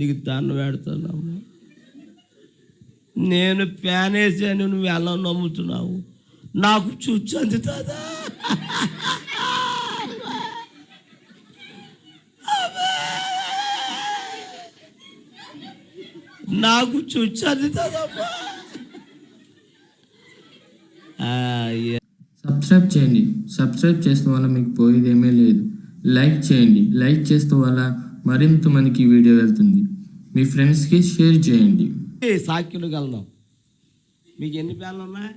నీకు దండం పెడుతున్నాము నేను ఫ్యాన్ వేసాను నువ్వు ఎలా నమ్ముతున్నావు? నాకు చుచ్చు అందుతుందా నాకు చుచ్చు అందుతుందమ్మా సబ్స్క్రైబ్ చేయండి. సబ్స్క్రైబ్ చేసిన వల్ల మీకు పోయేది ఏమీ లేదు. లైక్ చేయండి. లైక్ చేసిన వల్ల మరింత మందికి వీడియో వెళ్తుంది. మీ ఫ్రెండ్స్కి షేర్ చేయండి. సాక్షులు కలదాం. మీకు ఎన్ని పేర్లు ఉన్నాయి?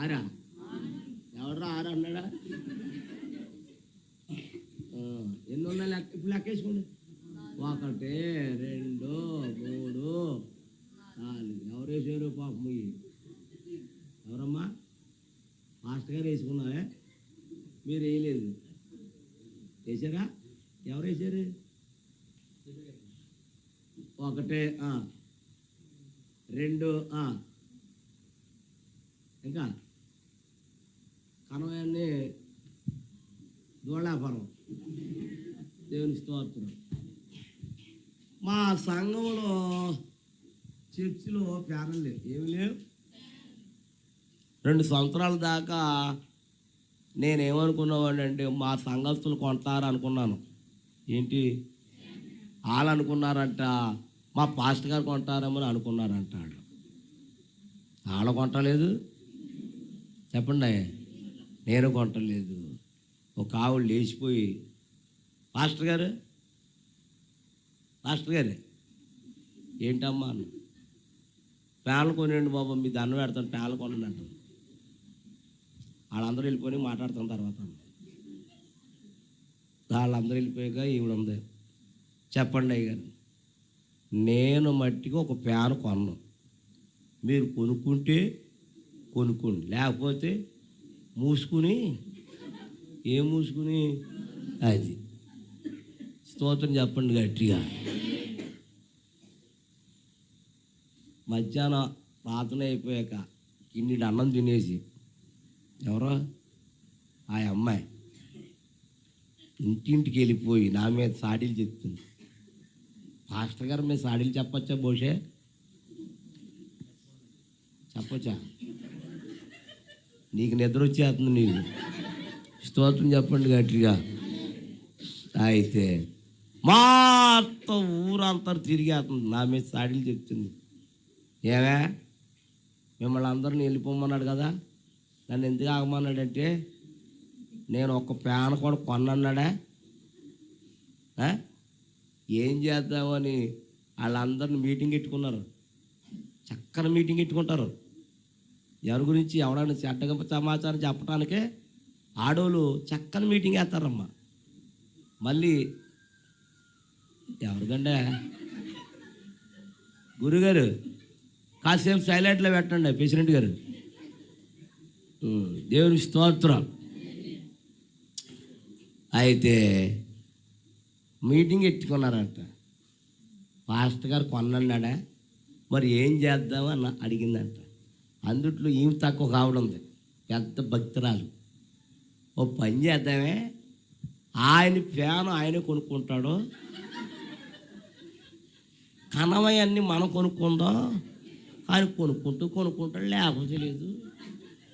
ఆరా? ఎవడరా ఆరా అన్నాడా? ఎన్ని ఉన్నాయి లెక్క? ఇప్పుడు లెక్కేసుకోండి ఒకటి రెండు మూడు నాలుగు. ఎవరు వేసారు పాపం ఎవరమ్మా? మాస్టర్ గారు వేసుకున్నావే? మీరు వేయలేదు. వేసారా ఎవరు వేసారు ఒకటే రెండు ఇంకా? కనవన్నీ దోళాపురం దేవుని స్తోత్రం. మా సంఘంలో చర్చిలో ప్యానల్ లేవు ఏమి లేవు. రెండు సంవత్సరాల దాకా నేనేమనుకున్నావాడిని మా సంఘస్థులు కొంటారు అనుకున్నాను ఏంటి? వాళ్ళు అనుకున్నారంట మా పాస్ట్ గారు కొంటారేమో అనుకున్నారంట వాళ్ళు వాళ్ళు కొంటలేదు. చెప్పండి నేను కొంటలేదు. ఒక ఆవిడ లేచిపోయి పాస్టర్ గారు? పాస్టర్ గారు? ఏంటమ్మా అన్న ప్యాన్లు కొనండి బాబు మీ దండం పెడతాను ప్యాన్లు కొనండి అంటారు వాళ్ళందరూ వెళ్ళిపోయి మాట్లాడుతున్న తర్వాత వాళ్ళందరూ వెళ్ళిపోయాక ఈవిడ ఉంది. చెప్పండి అయ్యగారు నేను మట్టికి ఒక ప్యాన్ కొన్నాను మీరు కొనుక్కుంటే కొనుక్కోండి. లేకపోతే మూసుకుని ఏం మూసుకుని? అది. స్తోత్రం చెప్పండి గట్టిగా. మధ్యాహ్నం ప్రార్థన అయిపోయాక ఇన్ని అన్నం తినేసి ఎవరో? ఆ అమ్మాయి. ఇంటింటికి వెళ్ళిపోయి నా మీద సాడీలు చెప్తుంది. పాస్టర్ గారు మీద సాడీలు చెప్పచ్చా బహుశే చెప్పచ్చా? నీకు నిద్ర వచ్చేస్తుంది నీకు. స్తోత్రం చెప్పండి గట్టిగా. అయితే మొత్తం ఊరంతా తిరిగేస్తుంది నా మీద సాడీలు చెప్తుంది. ఏమే? మిమ్మల్ని అందరిని వెళ్ళిపోమన్నాడు కదా? నన్ను ఎందుకు ఆగమన్నాడంటే నేను ఒక ప్యాన్ కూడా కొన్నాడా ఏం చేద్దామని వాళ్ళందరిని మీటింగ్ పెట్టుకున్నారు. చక్కని మీటింగ్ పెట్టుకుంటారు. ఎవరి గురించి ఎవడన్నా చెడ్డగా సమాచారం చెప్పడానికే ఆడోళ్ళు చక్కని మీటింగ్ వేస్తారమ్మా. మళ్ళీ ఎవరికంటే? గురుగారు కాసేపు సైలెంట్లో పెట్టండి ప్రెసిడెంట్ గారు. దేవుని స్తోత్రం. అయితే మీటింగ్ ఎట్టుకున్నారంట పాస్టర్ గారు కొన్నాడా మరి ఏం చేద్దామని అడిగిందంట. అందుట్లో ఏమి తక్కువ కావడం ఉంది. పెద్ద భక్తురాలు. ఓ పని చేద్దామే. ఆయన ఫ్యాన్ ఆయనే కొనుక్కుంటాడు. కనవయన్నీ మనం కొనుక్కుందాం. ఆయన కొనుక్కుంటూ కొనుక్కుంటాడు లేకపోతే లేదు.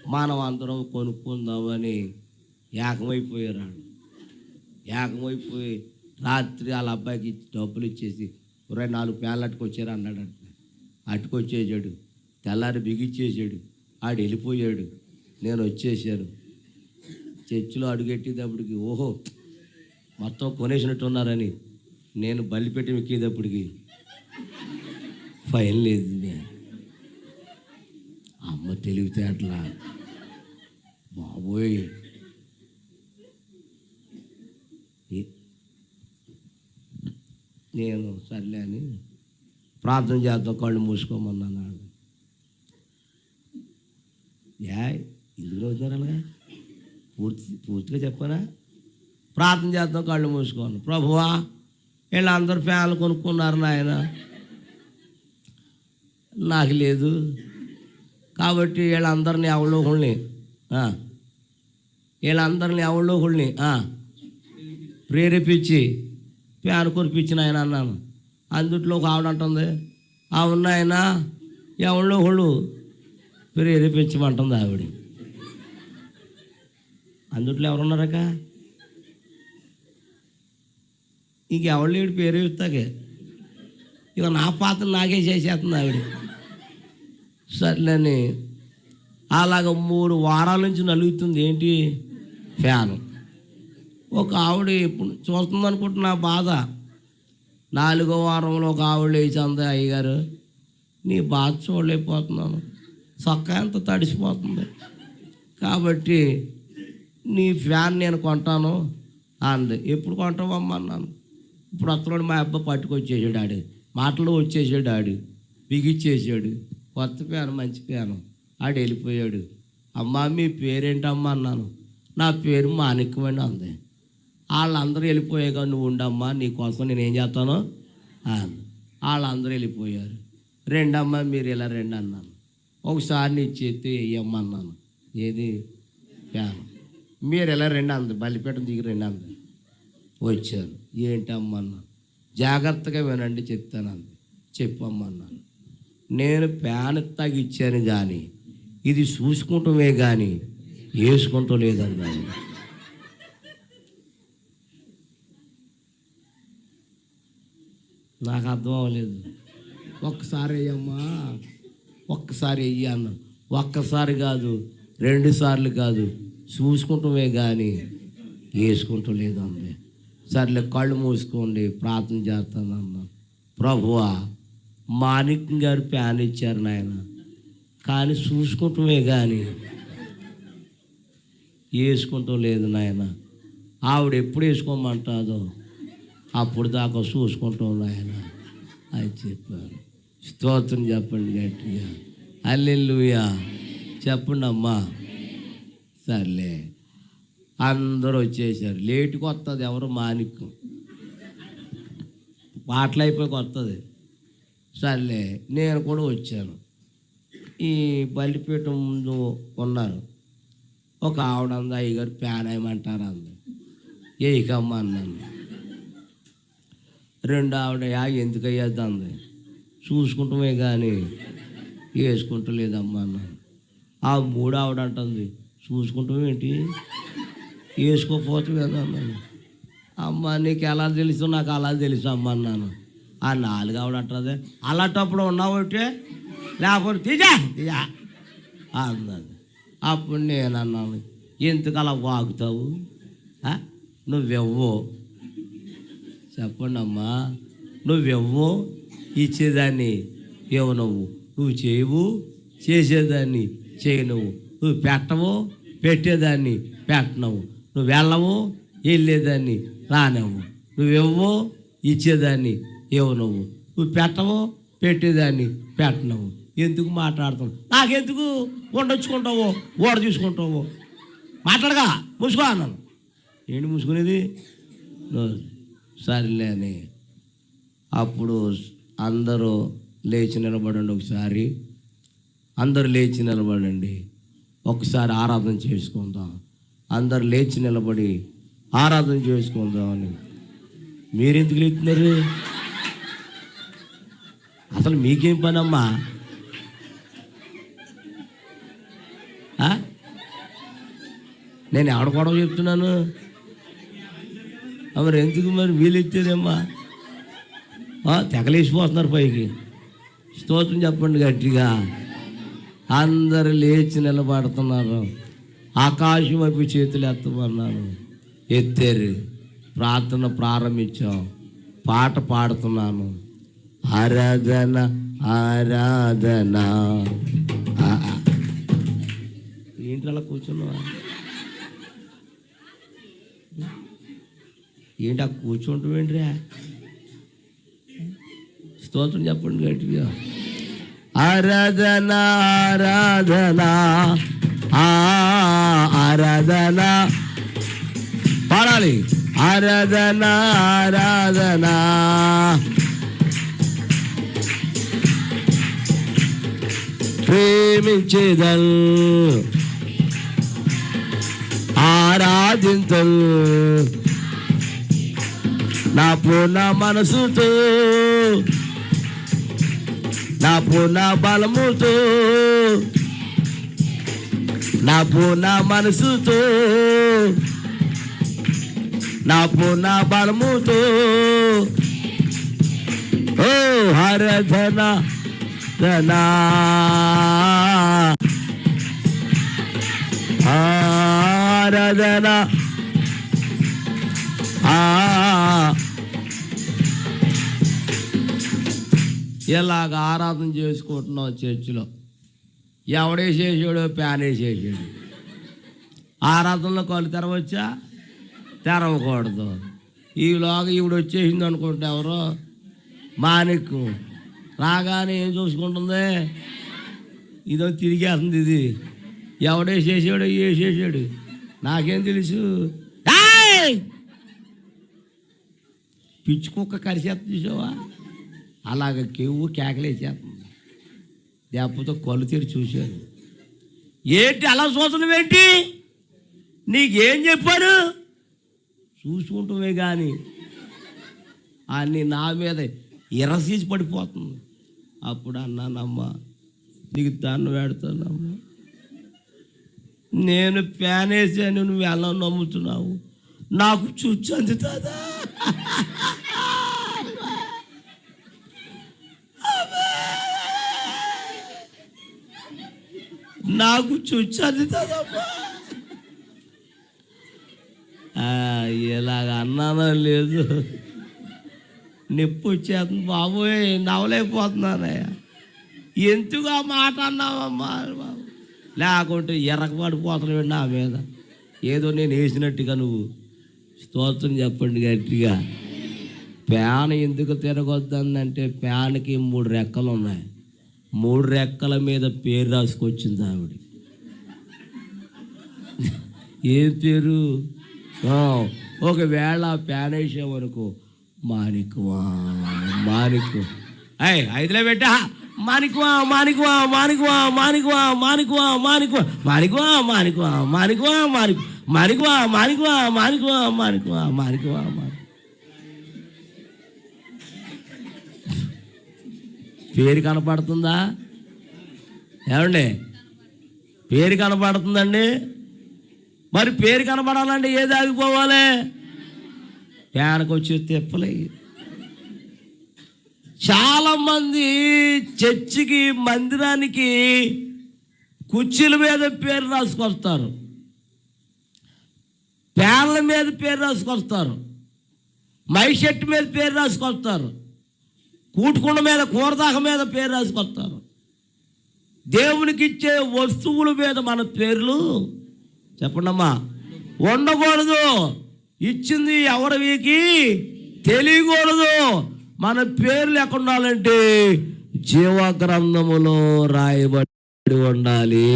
మనం అందరం కొనుక్కుందామని ఏకమైపోయారు వాళ్ళు ఏకమైపోయి రాత్రి వాళ్ళ అబ్బాయికి ఇచ్చి డబ్బులు ఇచ్చేసి ఇరవై నాలుగు ప్యాన్లు అట్టుకొచ్చారు? అన్నాడు అట్టుకొచ్చేసాడు. తెల్లారి బిగిచ్చేసాడు. ఆడు వెళ్ళిపోయాడు. నేను వచ్చేసాను. చర్చిలో అడుగెట్టేటప్పటికి ఓహో మొత్తం కొనేసినట్టు ఉన్నారని నేను బల్లి పెట్టి ఎక్కేటప్పటికి ఫైన్ లేదు అమ్మ తెలివితే అట్లా బాబోయ్ నేను సర్లే అని ప్రార్థన చేద్దాం కళ్ళు మూసుకోమన్నాడు. యా ఇందులో వచ్చారు పూర్తి పూర్తిగా చెప్పానా? ప్రార్థన చేద్దాం కళ్ళు మూసుకోను ప్రభువా వీళ్ళందరూ ఫ్యాన్లు కొనుక్కున్నారు నాయన. నాకు లేదు. కాబట్టి వీళ్ళందరినీ అవలోకుల్ని వీళ్ళందరిని ఎవరిలో ఒకళ్ళని ప్రేరేపించి పేరు కురిపించిన ఆయన అన్నాను. అందుట్లో ఒక ఆవిడ అంటుంది ఆవిడ ఆయన ఎవరిలో ఒకళ్ళు ప్రేరేపించమంటుంది ఆవిడ. అందుట్లో ఎవరున్నారక ఇంకెవరు లేడు పేరు ఇస్తాకే ఇక నా పాత్ర నాకే చేసేస్తుంది ఆవిడ. సర్లేని అలాగ మూడు వారాల నుంచి నలుగుతుంది ఏంటి? ఫ్యాను. ఒక ఆవిడ ఇప్పుడు చూస్తుంది అనుకుంటున్నా బాధ. నాలుగో వారంలో ఒక ఆవిడ లేచి అంది అయ్యగారు నీ బాధ చూడలేకపోతున్నాను. చొక్కా ఎంత తడిసిపోతుంది. కాబట్టి నీ ఫ్యాన్ నేను కొంటాను అంది. ఎప్పుడు కొంటావమ్మా? అన్నాను. ఇప్పుడు అత్తలోడు మా అబ్బాయి పట్టుకొచ్చేసాడు ఆడే మాటలు వచ్చేసాడు ఆడు బిగిచ్చేసాడు. కొత్త ఫ్యాన్ మంచి ఫ్యాను. ఆడు వెళ్ళిపోయాడు. అమ్మా మీ పేరేంటమ్మా? అన్నాను. నా పేరు మాణిక్యమని అంది. వాళ్ళందరూ వెళ్ళిపోయాక నువ్వు ఉండమ్మా నీ కోసం నేను ఏం చేస్తాను? అంది. వాళ్ళందరూ వెళ్ళిపోయారు. రెండమ్మా మీరు ఇలా రెండు అన్నాను. ఒకసారి నీ చేతి వేయమ్మన్నాను. ఏది? ఫ్యాన్. మీరు ఇలా రెండు అంది. బలిపేట దిగి రెండు అంది. వచ్చారు. ఏంటమ్మన్నాను జాగ్రత్తగా వినండి చెప్తాను అంది. చెప్పమ్మన్నాను నేను ఫ్యాన్ తగిచ్చాను కానీ ఇది చూసుకుంటమే కానీ వేసుకుంటూ లేదన్నాను నాకు అర్థం అవ్వలేదు. ఒక్కసారి అయ్యమ్మా ఒక్కసారి అయ్యి అన్న. ఒక్కసారి కాదు రెండు సార్లు కాదు చూసుకుంటమే కానీ వేసుకుంటూ లేదు అంది సర్లే కళ్ళు మూసుకోండి ప్రార్థన చేస్తాను ప్రభువా మాణిక్యం గారు ప్యాన్ ఇచ్చారు నాయన. కానీ చూసుకుంటమే కానీ వేసుకుంటూ లేదు నాయన. ఆవిడ ఎప్పుడు వేసుకోమంటాదో అప్పుడు దాకా చూసుకుంటాం నాయన అని చెప్పారు. స్తోత్రం చెప్పండి గట్టిగా. అల్లెల్లుయా చెప్పండి అమ్మా. సర్లే. అందరూ వచ్చేసారు. లేటుకు వస్తుంది ఎవరు మాణిక్యం. పాటలు అయిపోయి వస్తుంది సర్లే నేను కూడా వచ్చాను. ఈ బలిపీఠం ముందు ఉన్నారు. ఒక ఆవిడ అంది అయ్యగారు ప్యాన్ అంది. ఏకమ్మ అన్నాను. రెండు ఆవిడ యా ఎందుకు అయ్యేది అంది. చూసుకుంటమే కానీ వేసుకుంటలేదమ్మా అన్నాను. ఆ మూడు ఆవిడ అంటుంది చూసుకుంటాం ఏంటి? వేసుకోకపోతే కదా అన్నాను. అమ్మ నీకు ఎలా తెలుసు? నాకు అలా తెలుసు అమ్మ అన్నాను. ఆ నాలుగు ఆవిడ అంటుంది అలాంటప్పుడు ఉన్నావు లేకపోతే తీజా తీజా అన్నది అప్పుడు నేను అన్నాను ఎందుకు అలా వాగుతావు? నువ్వెవ్వో. చెప్పండి అమ్మా నువ్వెవ్వో? ఇచ్చేదాన్ని ఇవ్వనవ్వు నువ్వు చేయవు? చేసేదాన్ని చేయనవు? నువ్వు పెట్టవు? పెట్టేదాన్ని పెట్టనవు? నువ్వు వెళ్ళవు? వెళ్ళేదాన్ని రానవు నువ్వెవ్వో? ఇచ్చేదాన్ని ఇవ్వనవు నువ్వు పెట్టవు? పెట్టేదాన్ని పెట్టనవు? ఎందుకు మాట్లాడతావు? నాకెందుకు వండొచ్చుకుంటావో ఓడ చూసుకుంటావో? మాట్లాడగా మూసుకో అన్నాను. ఏంటి మూసుకునేది సరేలే అని. అప్పుడు అందరూ లేచి నిలబడండి ఒకసారి. అందరూ లేచి నిలబడండి. ఒకసారి ఆరాధన చేసుకుందాం. అందరు లేచి నిలబడి ఆరాధన చేసుకుందాం అని. మీరెందుకు లేచినారు అసలు మీకేం పని అమ్మా ఆ? నేను ఆడుకోవడం కూడా చెప్తున్నాను. మరి ఎందుకు మరి వీలు ఇచ్చేదేమ్మా? తెగలేసిపోతున్నారు పైకి. స్తోత్రం చెప్పండి గట్టిగా. అందరు లేచి నిలబడుతున్నారు. ఆకాశం వైపు చేతులు ఎత్తమన్నారు. ఎత్తారు. ప్రార్థన ప్రారంభించాం. పాట పాడుతున్నాను. ఆరాధన ఆరాధన. ఏంటి అలా కూర్చున్నావా? ఏంటి ఆ కూర్చుంటామేంట్రా స్తోత్రం చెప్పండి గట్టిగా. ఆరాధన ఆరాధన ఆ, ఆరాధన. పాడాలి. ఆరాధన ఆరాధన. ప్రేమించేదల్. ఆరాధించల్. నా పూర్ణ మనసుతో నా పూర్ణ బలముతో నా పూర్ణ మనసుతో నా పూర్ణ బలముతో. ఓ హరధన ధనా ఆరాధన ఆ ఇలాగ ఆరాధన చేసుకుంటున్నాం చర్చిలో? ఎవడేసేసాడో ప్యాన్ వేసేసాడు ఆరాధనలో కళ్ళు తెరవచ్చా? తెరవకూడదు. ఈలోగా ఈవిడ వచ్చేసింది అనుకుంటే ఎవరో? మానిక్కు రాగానే ఏం చూసుకుంటుంది? ఇదో తిరిగేస్తుంది ఇది. ఎవడేసేసాడో వేసేసాడు నాకేం తెలుసు? పిచ్చి కుక్క కరిచేస్తుంది చూసావా? అలాగ కేవు కేకలేసేస్తుంది లేకపోతే కళ్ళు తెరి చూశాను ఏంటి అలా చూస్తున్నావేంటి నీకేం చెప్పాడు చూసుకుంటామే కానీ అని నా మీద ఇరసీసి పడిపోతుంది. అప్పుడు అన్నానమ్మా నీకు దాన్ని పెడతానమ్మా. నేను ప్యాన్ వేసాను నువ్వు ఎలా నమ్ముతున్నావు? నాకు చుచ్చు అందుతుందా? నాకు చుచ్చు ఇలాగ అన్నానో లేదు. నొప్పి వచ్చేస్తుంది బాబోయ్ నవ్వలేకపోతున్నానయ్యా ఎందుకు ఆ మాట అన్నావమ్మా బాబు? లేకుంటే ఎర్రకపడిపోతున్నావు నా మీద. ఏదో నేను వేసినట్టుగా నువ్వు. స్తోత్రం చెప్పండి గట్టిగా. ప్యాన్ ఎందుకు తిరగొద్దందంటే ప్యాన్కి మూడు రెక్కలు ఉన్నాయి మూడు రెక్కల మీద పేరు రాసుకొచ్చింది ఆవిడ ఏం పేరు ఒకవేళ ప్యాన్ వేసామనుకో మాణిక్వా మాణిక్వ అయ్ ఐదులో పెట్టా మాణిక్వా మాణిక్వా మాణిక్వా మాణిక్వా మాణిక్వా మాణిక్వా మాణిక్వా మాణిక్వా మాణిక్వా మాణిక్ మాణిక్వా మాణిక్వా మాణిక్వా మాణిక్వా మాణిక్వా మాణిక్ పేరు కనపడుతుందా? ఏమండి? పేరు కనపడుతుందండి? మరి పేరు కనపడాలంటే ఏది ఆగిపోవాలి? ప్యానకు వచ్చి తిప్పలే. చాలామంది చర్చికి మందిరానికి కుర్చీల మీద పేరు రాసుకొస్తారు. పేర్ల మీద పేరు రాసుకొస్తారు. మై షర్ట్ మీద పేరు రాసుకొస్తారు. కూటుకుండ మీద కూరదాహ మీద పేరు రాసుకొస్తారు. దేవునికి ఇచ్చే వస్తువుల మీద మన పేర్లు చెప్పండమ్మా. ఉండకూడదు. ఇచ్చింది ఎవరికి తెలియకూడదు. మన పేర్లు ఎక్కడ ఉండాలంటే జీవగ్రంథములో రాయబడి ఉండాలి.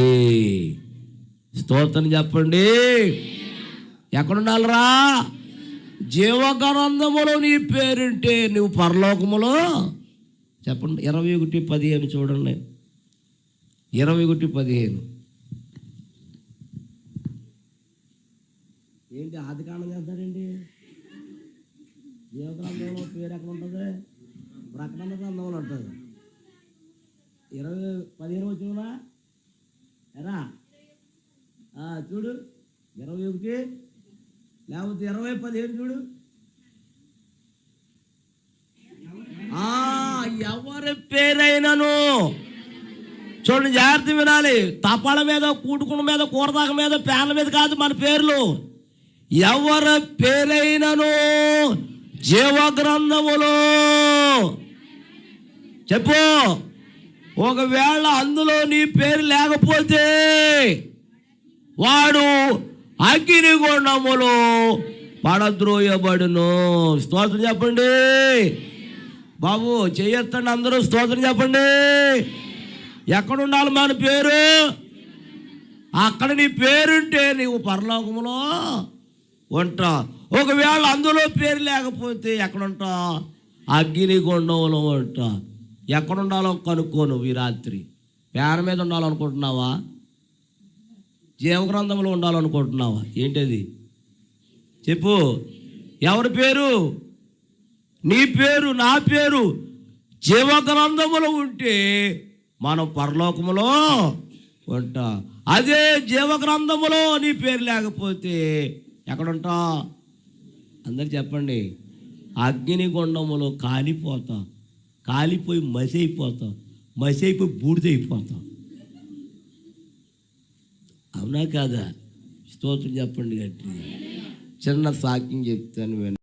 స్తోత్రం చెప్పండి. ఎక్కడ ఉండాలిరా జీవగ్రంథములో నీ పేరుంటే నువ్వు పరలోకములో? చెప్పండి ఇరవై ఒకటి పదిహేను చూడండి. ఇరవై ఒకటి పదిహేను. ఏంటి ఆది కాండం చేస్తారండి జీవగ్రంథంలో పేరు ఎక్కడ ఉంటుంది? ప్రకటన గ్రంథంలో ఉంటుంది. ఇరవై పదిహేను వచ్చినా ఎరా? చూడు ఇరవై ఒకటి లేకపోతే ఇరవై పదిహేను చూడు. ఆ, ఎవరి పేరైనను? చూడండి జాగ్రత్త వినాలి. తపాల మీద కూటుకున్న మీద కూరదాక మీద ప్యాన్ల మీద కాదు మన పేర్లు. ఎవరి పేరైనను? జీవగ్రంథములో. చెప్పు. ఒకవేళ అందులో నీ పేరు లేకపోతే వాడు అగ్నిగుండములో పడద్రోయబడును. స్తోత్రం చెప్పండి. బాబు చేయొత్తండి అందరూ స్తోత్రం చెప్పండి. ఎక్కడ ఉండాలి మన పేరు? అక్కడ నీ పేరుంటే నీవు పరలోకములో ఉంటా ఒకవేళ అందులో పేరు లేకపోతే ఎక్కడ ఉంటా అగ్ని ఉంటా ఎక్కడ ఉండాలో కనుక్కో నువ్వు ఈ రాత్రి. పేర మీద ఉండాలనుకుంటున్నావా? జీవగ్రంథంలో ఉండాలనుకుంటున్నావా? ఏంటది? చెప్పు. ఎవరి పేరు? నీ పేరు నా పేరు జీవగ్రంథములో ఉంటే మనం పరలోకములో ఉంటాం. అదే జీవగ్రంథములో నీ పేరు లేకపోతే ఎక్కడుంటాం? అందరు చెప్పండి. అగ్నిగుండములో కాలిపోతాం. కాలిపోయి మసి అయిపోతాం మసి అయిపోయి బూడిదైపోతాం. అవునా కాదా? స్తోత్రం చెప్పండి గట్టి చిన్న సాక్యం చెప్తాను